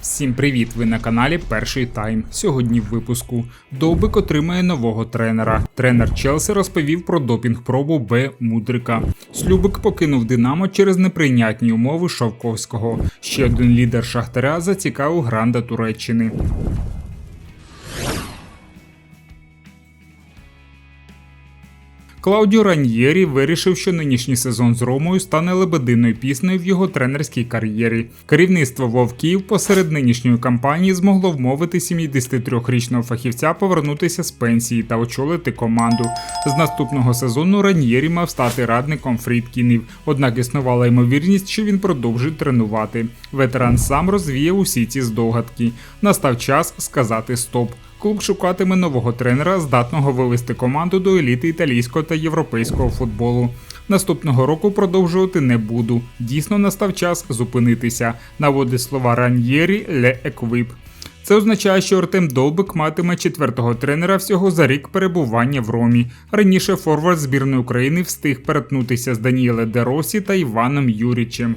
Всім привіт! Ви на каналі Перший Тайм. Сьогодні в випуску Довбик отримає нового тренера. Тренер Челсі розповів про допінг-пробу Б Мудрика. Слюбик покинув Динамо через неприйнятні умови Шовковського. Ще один лідер Шахтаря зацікавив гранда Туреччини. Клаудіо Раньєрі вирішив, що нинішній сезон з Ромою стане лебединою піснею в його тренерській кар'єрі. Керівництво Вовків посеред нинішньої кампанії змогло вмовити 73-річного фахівця повернутися з пенсії та очолити команду. З наступного сезону Раньєрі мав стати радником Фрідкінів, однак існувала ймовірність, що він продовжить тренувати. Ветеран сам розвіяв усі ці здогадки. Настав час сказати стоп. Клуб шукатиме нового тренера, здатного вивести команду до еліти італійського та європейського футболу. Наступного року продовжувати не буду. Дійсно настав час зупинитися. Наводить слова Раньєрі Ле Еквип. Це означає, що Артем Довбик матиме четвертого тренера всього за рік перебування в Ромі. Раніше форвард збірної України встиг перетнутися з Даніеле Деросі та Іваном Юрічем.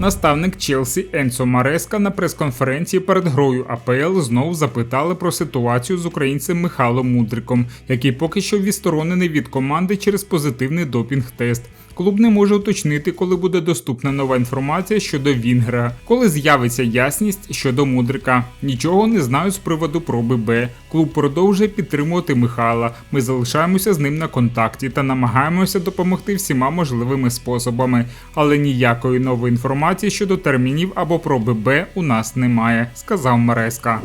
Наставник Челсі Енцо Мареска на прес-конференції перед грою АПЛ знову запитали про ситуацію з українцем Михайлом Мудриком, який поки що відсторонений від команди через позитивний допінг-тест. Клуб не може уточнити, коли буде доступна нова інформація щодо Вінгера, коли з'явиться ясність щодо Мудрика. Нічого не знаю з приводу проби Б. Клуб продовжує підтримувати Михайла. Ми залишаємося з ним на контакті та намагаємося допомогти всіма можливими способами, але ніякої нової інформації щодо термінів або проби Б у нас немає, сказав Мареска.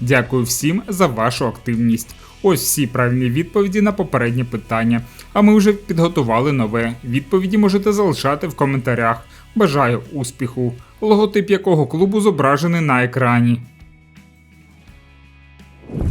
Дякую всім за вашу активність. Ось всі правильні відповіді на попереднє питання. А ми вже підготували нове. Відповіді можете залишати в коментарях. Бажаю успіху, логотип якого клубу зображений на екрані.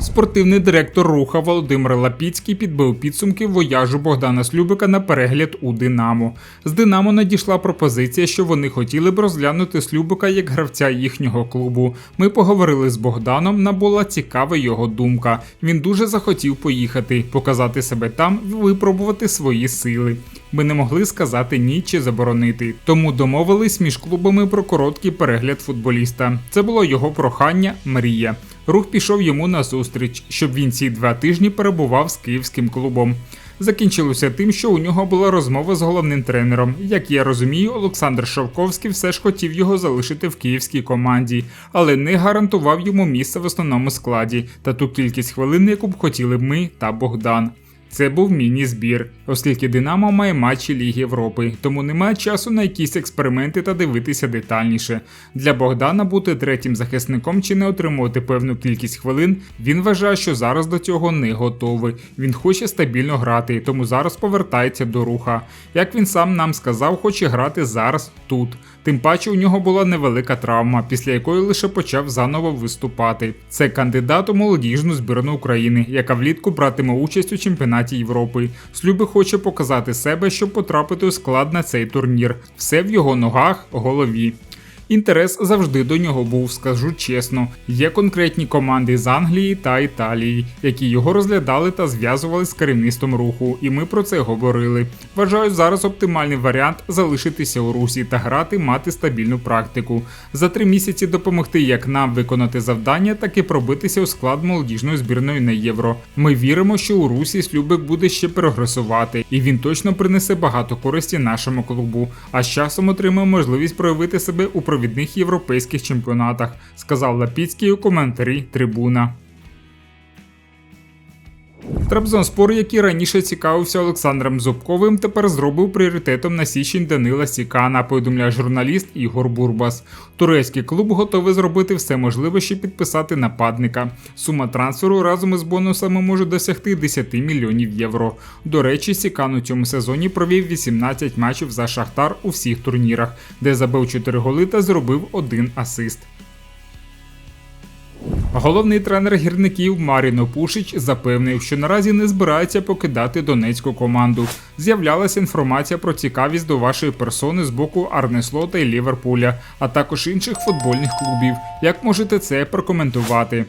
Спортивний директор руха Володимир Лапіцький підбив підсумки вояжу Богдана Слюбика на перегляд у Динамо. З Динамо надійшла пропозиція, що вони хотіли б розглянути Слюбика як гравця їхнього клубу. Ми поговорили з Богданом. Нам була цікава його думка. Він дуже захотів поїхати, показати себе там, випробувати свої сили. Ми не могли сказати ні чи заборонити. Тому домовились між клубами про короткий перегляд футболіста. Це було його прохання, мрія. Рух пішов йому на зустріч, щоб він ці два тижні перебував з київським клубом. Закінчилося тим, що у нього була розмова з головним тренером. Як я розумію, Олександр Шовковський все ж хотів його залишити в київській команді, але не гарантував йому місце в основному складі та ту кількість хвилин, яку б хотіли ми та Богдан. Це був міні-збір, оскільки Динамо має матчі Ліги Європи, тому немає часу на якісь експерименти та дивитися детальніше. Для Богдана бути третім захисником чи не отримувати певну кількість хвилин. Він вважає, що зараз до цього не готовий. Він хоче стабільно грати, тому зараз повертається до руха. Як він сам нам сказав, хоче грати зараз тут. Тим паче у нього була невелика травма, після якої лише почав заново виступати. Це кандидат у молодіжну збірну України, яка влітку братиме участь у чемпіонаті Європи. Слюби хоче показати себе, щоб потрапити у склад на цей турнір. Все в його ногах, голові. Інтерес завжди до нього був, скажу чесно. Є конкретні команди з Англії та Італії, які його розглядали та зв'язували з керівництвом руху, і ми про це говорили. Вважаю, зараз оптимальний варіант залишитися у русі та грати, мати стабільну практику. За три місяці допомогти як нам виконати завдання, так і пробитися у склад молодіжної збірної на євро. Ми віримо, що у русі Слюбик буде ще прогресувати, і він точно принесе багато користі нашому клубу. А з часом отримає можливість проявити себе у провідних європейських чемпіонатах, сказав Лапіцький у коментарі Трибуна. Трабзонспор, який раніше цікавився Олександром Зубковим, тепер зробив пріоритетом на січень Данила Сікана, повідомляє журналіст Ігор Бурбас. Турецький клуб готовий зробити все можливе, щоб підписати нападника. Сума трансферу разом із бонусами може досягти 10 мільйонів євро. До речі, Сікан у цьому сезоні провів 18 матчів за Шахтар у всіх турнірах, де забив 4 голи та зробив один асист. Головний тренер гірників Маріно Пушич запевнив, що наразі не збирається покидати донецьку команду. З'являлася інформація про цікавість до вашої персони з боку Арнеслота і Ліверпуля, а також інших футбольних клубів. Як можете це прокоментувати?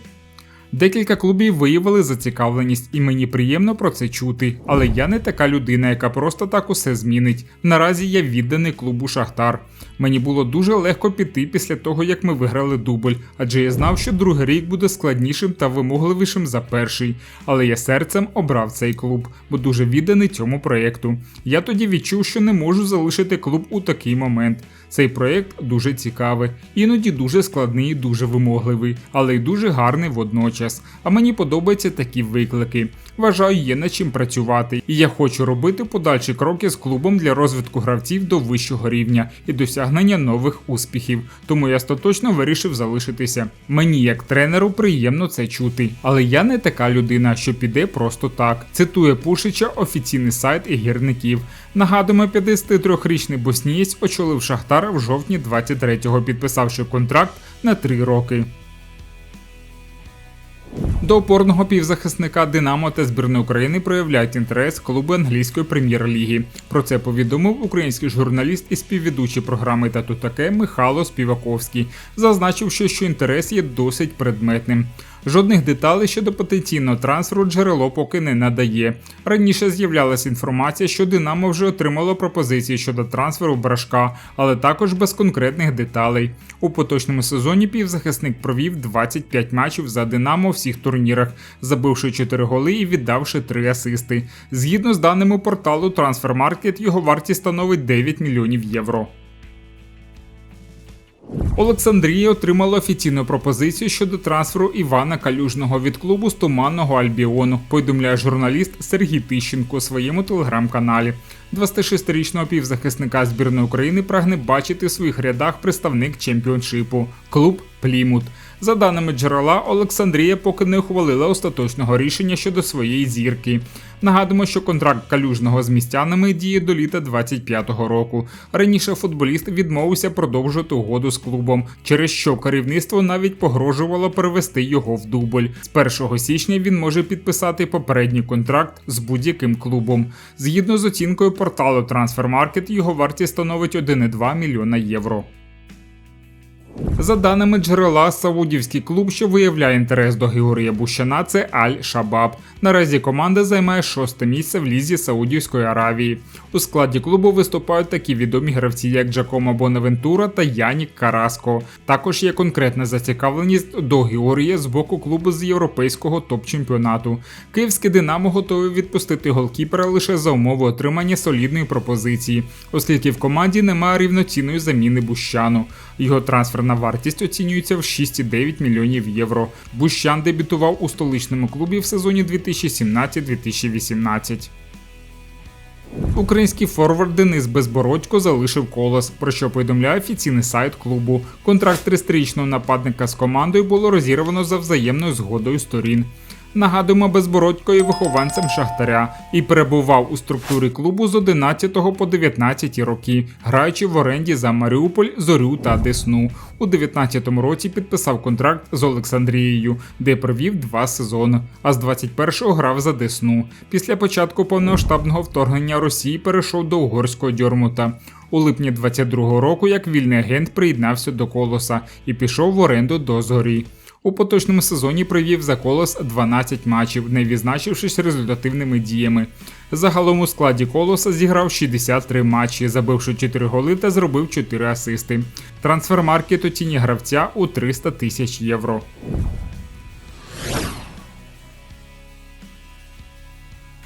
Декілька клубів виявили зацікавленість, і мені приємно про це чути. Але я не така людина, яка просто так усе змінить. Наразі я відданий клубу Шахтар. Мені було дуже легко піти після того, як ми виграли дубль, адже я знав, що другий рік буде складнішим та вимогливішим за перший. Але я серцем обрав цей клуб, бо дуже відданий цьому проєкту. Я тоді відчув, що не можу залишити клуб у такий момент. Цей проєкт дуже цікавий, іноді дуже складний, дуже вимогливий, але й дуже гарний водночас. А мені подобаються такі виклики. Вважаю, є над чим працювати, і я хочу робити подальші кроки з клубом для розвитку гравців до вищого рівня і досягнення нових успіхів. Тому я остаточно вирішив залишитися. Мені, як тренеру, приємно це чути, але я не така людина, що піде просто так. Цитує Пушича офіційний сайт гірників. Нагадуємо, 53-річний боснієць очолив Шахтар в жовтні 23-го, підписавши контракт на 3 роки. До опорного півзахисника Динамо та збірної України проявляють інтерес клуби англійської прем'єр-ліги. Про це повідомив український журналіст і співведучий програми «Тату таке» Михайло Співаковський, зазначивши, що інтерес є досить предметним. Жодних деталей щодо потенційного трансферу джерело поки не надає. Раніше з'являлася інформація, що Динамо вже отримало пропозиції щодо трансферу брашка, але також без конкретних деталей. У поточному сезоні півзахисник провів 25 матчів за Динамо у всіх турнірах, забивши 4 голи і віддавши 3 асисти. Згідно з даними порталу Transfermarkt, його вартість становить 9 мільйонів євро. Олександрія отримала офіційну пропозицію щодо трансферу Івана Калюжного від клубу з Туманного Альбіону. Повідомляє журналіст Сергій Тищенко у своєму телеграм-каналі. 26-річного півзахисника збірної України прагне бачити в своїх рядах представник чемпіоншипу клуб Плімут. За даними джерела, Олександрія поки не ухвалила остаточного рішення щодо своєї зірки. Нагадуємо, що контракт калюжного з містянами діє до літа 25-го року. Раніше футболіст відмовився продовжувати угоду з клубом, через що керівництво навіть погрожувало перевести його в дубль. З 1 січня він може підписати попередній контракт з будь-яким клубом. Згідно з оцінкою порталу Transfermarkt, його вартість становить 1,2 мільйона євро. За даними джерела, саудівський клуб, що виявляє інтерес до Георгія Бущана, це Аль-Шабаб. Наразі команда займає шосте місце в лізі Саудівської Аравії. У складі клубу виступають такі відомі гравці, як Джакомо Бонавентура та Янік Караско. Також є конкретна зацікавленість до Георгія з боку клубу з європейського топ-чемпіонату. Київське Динамо готові відпустити голкіпера лише за умови отримання солідної пропозиції, оскільки в команді немає рівноцінної заміни Бущану. Його трансферна вартість оцінюється в 6,9 мільйонів євро. Бущан дебютував у столичному клубі в сезоні 2017-2018. Український форвард Денис Безбородько залишив колос, про що повідомляє офіційний сайт клубу. Контракт 30-річного нападника з командою було розірвано за взаємною згодою сторін. Нагадуємо, безбородько вихованцем Шахтаря і перебував у структурі клубу з 11 по 19 роки, граючи в оренді за Маріуполь, Зорю та Десну. У 19 році підписав контракт з Олександрією, де провів два сезони. А з 21-го грав за Десну. Після початку повномасштабного вторгнення Росії перейшов до угорського дьормута. У липні 22-го року як вільний агент приєднався до колоса і пішов в оренду до зорі. У поточному сезоні провів за колос 12 матчів, не відзначившись результативними діями. Загалом у складі колоса зіграв 63 матчі, забивши 4 голи та зробив 4 асисти. Трансфермаркет оцінює гравця у 300 тисяч євро.